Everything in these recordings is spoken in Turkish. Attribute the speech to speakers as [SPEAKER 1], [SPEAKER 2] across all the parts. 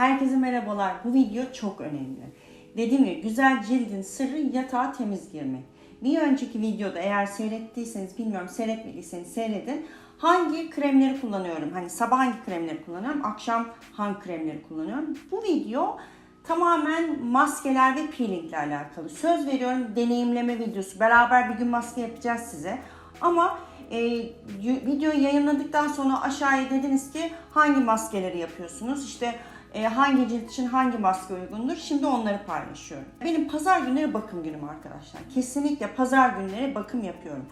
[SPEAKER 1] Herkese merhabalar. Bu video çok önemli. Dediğim gibi güzel cildin sırrı yatağa temiz girmek. Bir önceki videoda eğer seyrettiyseniz bilmiyorum seyretmediyseniz seyredin. Hangi kremleri kullanıyorum? Hani sabah hangi kremleri kullanıyorum? Akşam hangi kremleri kullanıyorum? Bu video tamamen maskeler ve peelingle alakalı. Söz veriyorum deneyimleme videosu. Beraber bir gün maske yapacağız size. Ama e, videoyu yayınladıktan sonra aşağıya dediniz ki hangi maskeleri yapıyorsunuz? İşte e, hangi cilt için hangi maske uygundur? Şimdi onları paylaşıyorum. Benim pazar günleri bakım günüm arkadaşlar. Kesinlikle pazar günleri bakım yapıyorum.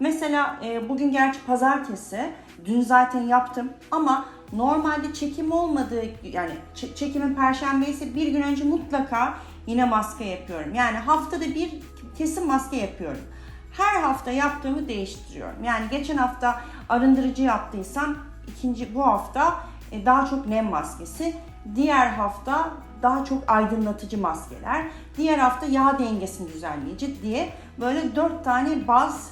[SPEAKER 1] Mesela e, bugün gerçi pazartesi, dün zaten yaptım ama normalde çekim olmadığı yani çekimin perşembe ise bir gün önce mutlaka yine maske yapıyorum. Yani haftada bir kesin maske yapıyorum. Her hafta yaptığımı değiştiriyorum. Yani geçen hafta arındırıcı yaptıysam ikinci bu hafta daha çok nem maskesi, diğer hafta daha çok aydınlatıcı maskeler, diğer hafta yağ dengesini düzenleyici diye böyle dört tane baz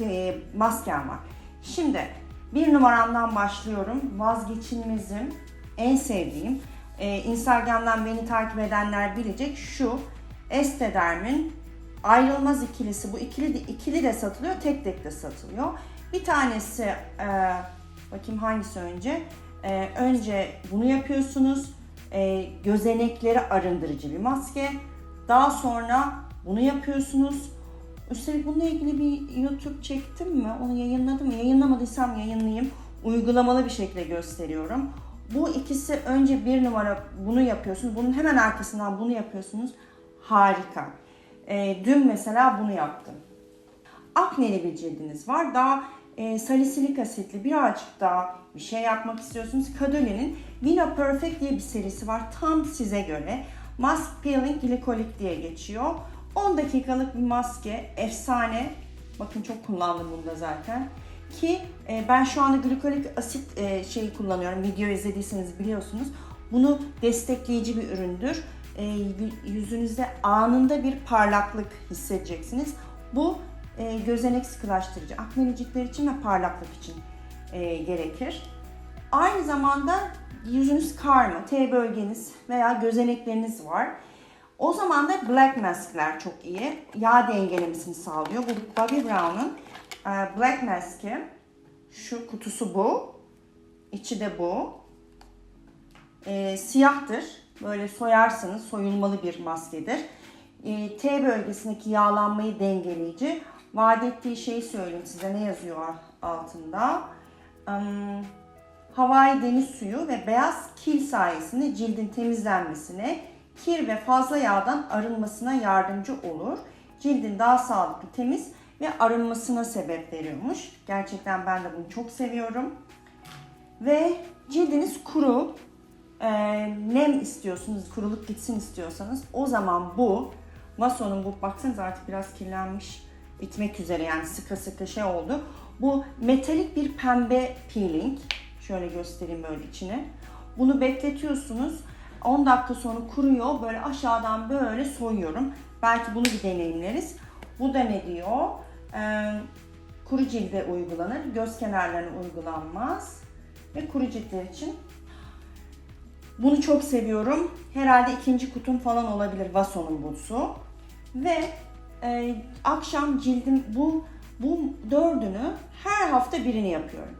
[SPEAKER 1] e, maskem var. Şimdi bir numaramdan başlıyorum. Vazgeçilmezim, en sevdiğim. E, Instagram'dan beni takip edenler bilecek şu Estederm'in ayrılmaz ikilisi. Bu ikili de, ikili de satılıyor, tek tek de satılıyor. Bir tanesi, e, bakayım hangisi önce? E, önce bunu yapıyorsunuz. E, gözenekleri arındırıcı bir maske. Daha sonra bunu yapıyorsunuz. Üstelik bununla ilgili bir YouTube çektim mi? Onu yayınladım mı? Yayınlamadıysam yayınlayayım. Uygulamalı bir şekilde gösteriyorum. Bu ikisi önce bir numara bunu yapıyorsunuz. Bunun hemen arkasından bunu yapıyorsunuz. Harika. Ee, dün mesela bunu yaptım. Akneli bir cildiniz var. Daha e, salisilik asitli birazcık daha bir şey yapmak istiyorsunuz. Kadolin'in Vino Perfect diye bir serisi var. Tam size göre. Mask Peeling Glycolic diye geçiyor. 10 dakikalık bir maske. Efsane. Bakın çok kullandım bunu da zaten. Ki e, ben şu anda glikolik asit e, şeyi kullanıyorum. Video izlediyseniz biliyorsunuz. Bunu destekleyici bir üründür. E, yüzünüzde anında bir parlaklık hissedeceksiniz. Bu e, gözenek sıkılaştırıcı, akneli ciltler için ve parlaklık için e, gerekir. Aynı zamanda yüzünüz karma, T bölgeniz veya gözenekleriniz var. O zaman da black mask'ler çok iyi. Yağ dengelemesini sağlıyor. Bu Bobbi Brown'un e, black mask'i. Şu kutusu bu. İçi de bu. E, siyahtır. Böyle soyarsanız soyulmalı bir maskedir. E, T bölgesindeki yağlanmayı dengeleyici. Vaat ettiği şeyi söyleyeyim size ne yazıyor altında. Um, Hawaii deniz suyu ve beyaz kil sayesinde cildin temizlenmesine, kir ve fazla yağdan arınmasına yardımcı olur. Cildin daha sağlıklı, temiz ve arınmasına sebep veriyormuş. Gerçekten ben de bunu çok seviyorum. Ve cildiniz kuru, e, nem istiyorsunuz, kuruluk gitsin istiyorsanız o zaman bu Vason'un bu baksanıza artık biraz kirlenmiş bitmek üzere yani sıkı sıkı şey oldu. Bu metalik bir pembe peeling. Şöyle göstereyim böyle içine. Bunu bekletiyorsunuz. 10 dakika sonra kuruyor. Böyle aşağıdan böyle soyuyorum. Belki bunu bir deneyimleriz. Bu da ne diyor? Ee, kuru cilde uygulanır. Göz kenarlarına uygulanmaz. Ve kuru ciltler için bunu çok seviyorum. Herhalde ikinci kutum falan olabilir Vason'un busu. Ve e, akşam cildim bu bu dördünü her hafta birini yapıyorum.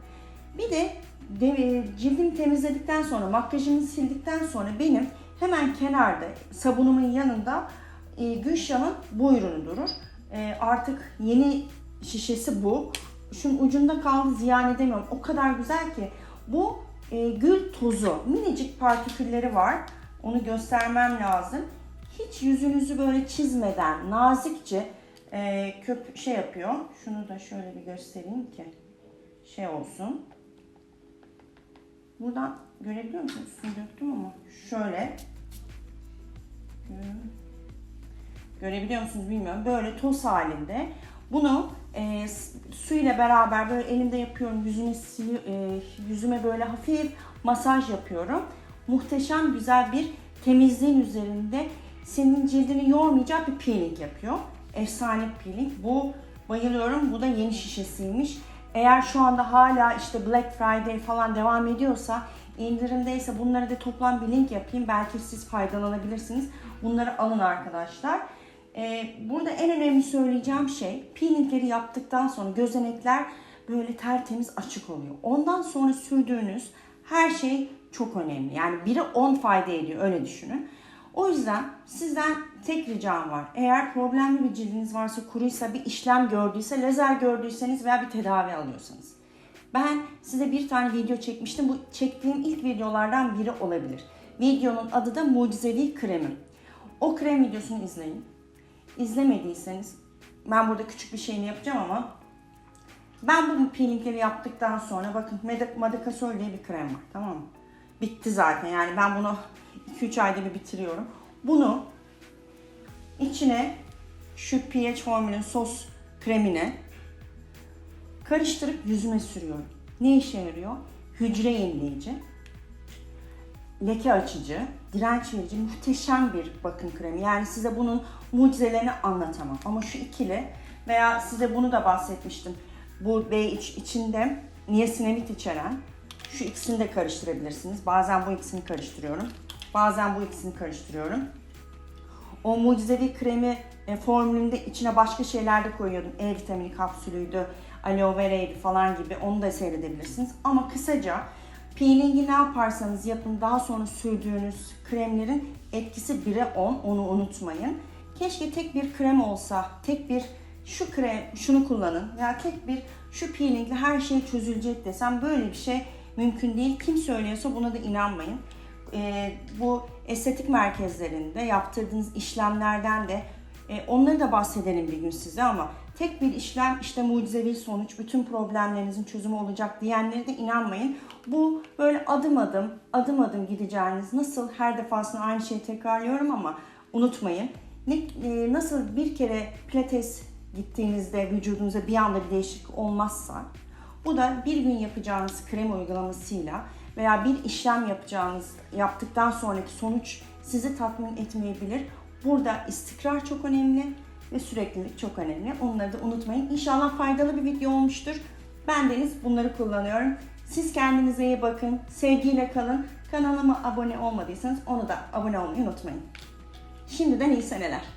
[SPEAKER 1] Bir de, de e, cildimi temizledikten sonra, makyajımı sildikten sonra benim hemen kenarda sabunumun yanında e, Gülşah'ın bu ürünü durur. E, artık yeni şişesi bu. Şunun ucunda kaldı ziyan edemiyorum. O kadar güzel ki. Bu e, gül tozu. Minicik partikülleri var. Onu göstermem lazım. Hiç yüzünüzü böyle çizmeden nazikçe e, köp şey yapıyor. Şunu da şöyle bir göstereyim ki şey olsun. Buradan görebiliyor musunuz? Üstünü döktüm ama şöyle. Görebiliyor musunuz bilmiyorum. Böyle toz halinde. Bunu e, su ile beraber böyle elimde yapıyorum. Yüzüme, sili- e, yüzüme böyle hafif masaj yapıyorum. Muhteşem güzel bir temizliğin üzerinde senin cildini yormayacak bir peeling yapıyor. Efsane peeling. Bu bayılıyorum. Bu da yeni şişesiymiş. Eğer şu anda hala işte Black Friday falan devam ediyorsa indirimdeyse bunları da toplam bir link yapayım. Belki siz faydalanabilirsiniz. Bunları alın arkadaşlar. Ee, burada en önemli söyleyeceğim şey peelingleri yaptıktan sonra gözenekler böyle tertemiz açık oluyor. Ondan sonra sürdüğünüz her şey çok önemli. Yani biri 10 fayda ediyor öyle düşünün. O yüzden sizden tek ricam var. Eğer problemli bir cildiniz varsa, kuruysa, bir işlem gördüyse, lazer gördüyseniz veya bir tedavi alıyorsanız. Ben size bir tane video çekmiştim. Bu çektiğim ilk videolardan biri olabilir. Videonun adı da Mucizevi Kremim. O krem videosunu izleyin. İzlemediyseniz ben burada küçük bir şeyini yapacağım ama ben bu peelingleri yaptıktan sonra bakın Madakasol diye bir krem var tamam mı? Bitti zaten yani ben bunu 2-3 ayda bir bitiriyorum. Bunu içine şu pH formülün sos kremine karıştırıp yüzüme sürüyorum. Ne işe yarıyor? Hücre yenileyici, leke açıcı, direnç verici muhteşem bir bakım kremi. Yani size bunun mucizelerini anlatamam. Ama şu ikili veya size bunu da bahsetmiştim. Bu B iç, içinde niasinamid içeren şu ikisini de karıştırabilirsiniz. Bazen bu ikisini karıştırıyorum. Bazen bu ikisini karıştırıyorum. O mucizevi kremi e, formülünde içine başka şeyler de koyuyordum. E vitamini kapsülüydü, aloe vera'ydı falan gibi. Onu da seyredebilirsiniz. Ama kısaca peelingi ne yaparsanız yapın daha sonra sürdüğünüz kremlerin etkisi 1'e 10. Onu unutmayın. Keşke tek bir krem olsa, tek bir şu krem, şunu kullanın veya tek bir şu peelingle her şey çözülecek desem böyle bir şey mümkün değil. Kim söylüyorsa buna da inanmayın. Ee, bu estetik merkezlerinde yaptırdığınız işlemlerden de e, onları da bahsedelim bir gün size ama tek bir işlem işte mucizevi sonuç, bütün problemlerinizin çözümü olacak diyenlere de inanmayın. Bu böyle adım adım, adım adım gideceğiniz, nasıl her defasında aynı şeyi tekrarlıyorum ama unutmayın. Ne, e, nasıl bir kere pilates gittiğinizde vücudunuza bir anda bir değişiklik olmazsa bu da bir gün yapacağınız krem uygulamasıyla veya bir işlem yapacağınız yaptıktan sonraki sonuç sizi tatmin etmeyebilir. Burada istikrar çok önemli ve süreklilik çok önemli. Onları da unutmayın. İnşallah faydalı bir video olmuştur. Ben Deniz bunları kullanıyorum. Siz kendinize iyi bakın. Sevgiyle kalın. Kanalıma abone olmadıysanız onu da abone olmayı unutmayın. Şimdiden iyi seneler.